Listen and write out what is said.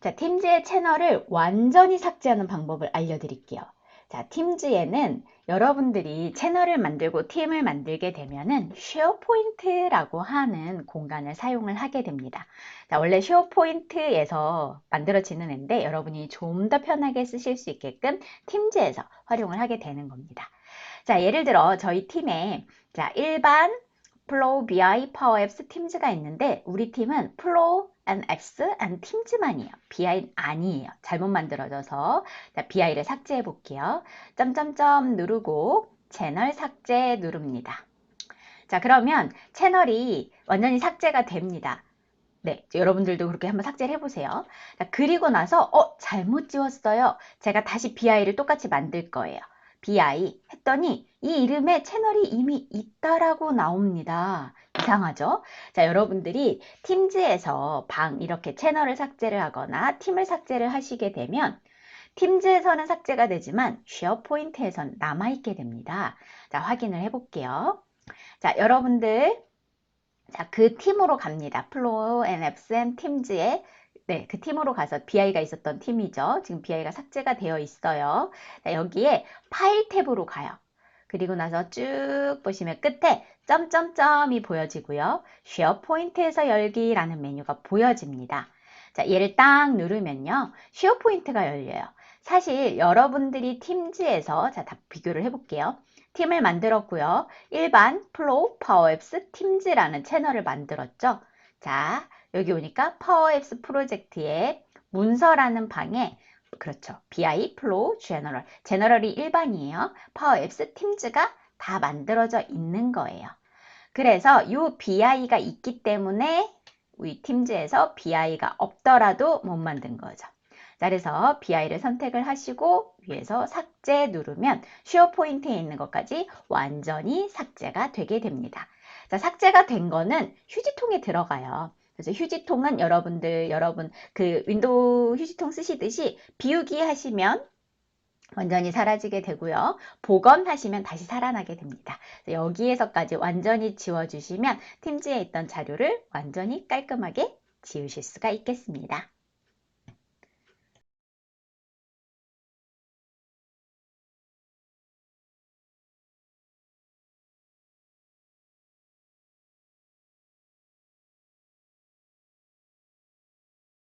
팀즈의 채널을 완전히 삭제하는 방법을 알려드릴게요. 자, 팀즈에는 여러분들이 채널을 만들고 팀을 만들게 되면은 쉐어포인트라고 하는 공간을 사용을 하게 됩니다. 자, 원래 쉐어포인트에서 만들어지는 앤데 여러분이 좀 더 편하게 쓰실 수 있게끔 팀즈에서 활용을 하게 되는 겁니다. 자, 예를 들어 저희 팀에 자, 일반 플로우 BI 파워 앱스 팀즈가 있는데 우리 팀은 플로우 and apps and 팀즈만이에요. BI 아니에요. 잘못 만들어져서 자, BI를 삭제해 볼게요. 점점점 누르고 채널 삭제 누릅니다. 자, 그러면 채널이 완전히 삭제가 됩니다. 네, 여러분들도 그렇게 한번 삭제를 해보세요. 자, 그리고 나서 어 잘못 지웠어요. 제가 다시 BI를 똑같이 만들 거예요. BI 했더니 이 이름에 채널이 이미 있다라고 나옵니다. 이상하죠? 자, 여러분들이 팀즈에서 방 이렇게 채널을 삭제를 하거나 팀을 삭제를 하시게 되면 팀즈에서는 삭제가 되지만 쉐어포인트에선 남아있게 됩니다. 자, 확인을 해볼게요. 자, 여러분들 자, 그 팀으로 갑니다. 플로우 앤 앱스 앤 팀즈에 네, 그 팀으로 가서 BI가 있었던 팀이죠. 지금 BI가 삭제가 되어 있어요. 자, 여기에 파일 탭으로 가요. 그리고 나서 쭉 보시면 끝에 점점점이 보여지고요. 쉐어포인트에서 열기라는 메뉴가 보여집니다. 자, 얘를 딱 누르면요. 쉐어포인트가 열려요. 사실 여러분들이 팀즈에서 자, 다 비교를 해볼게요. 팀을 만들었고요. 일반 플로우 파워앱스 팀즈라는 채널을 만들었죠. 자, 여기 오니까 파워앱스 프로젝트의 문서라는 방에 그렇죠. BI, 플로우, 제너럴. 제너럴이 일반이에요. 파워앱스, 팀즈가 다 만들어져 있는 거예요. 그래서 이 BI가 있기 때문에 우리 팀즈에서 BI가 없더라도 못 만든 거죠. 자, 그래서 BI를 선택을 하시고 위에서 삭제 누르면 쉐어 포인트에 있는 것까지 완전히 삭제가 되게 됩니다. 자, 삭제가 된 거는 휴지통에 들어가요. 그래서 휴지통은 여러분들, 여러분 그 윈도우 휴지통 쓰시듯이 비우기 하시면 완전히 사라지게 되고요. 복원하시면 다시 살아나게 됩니다. 여기에서까지 완전히 지워주시면 팀즈에 있던 자료를 완전히 깔끔하게 지우실 수가 있겠습니다.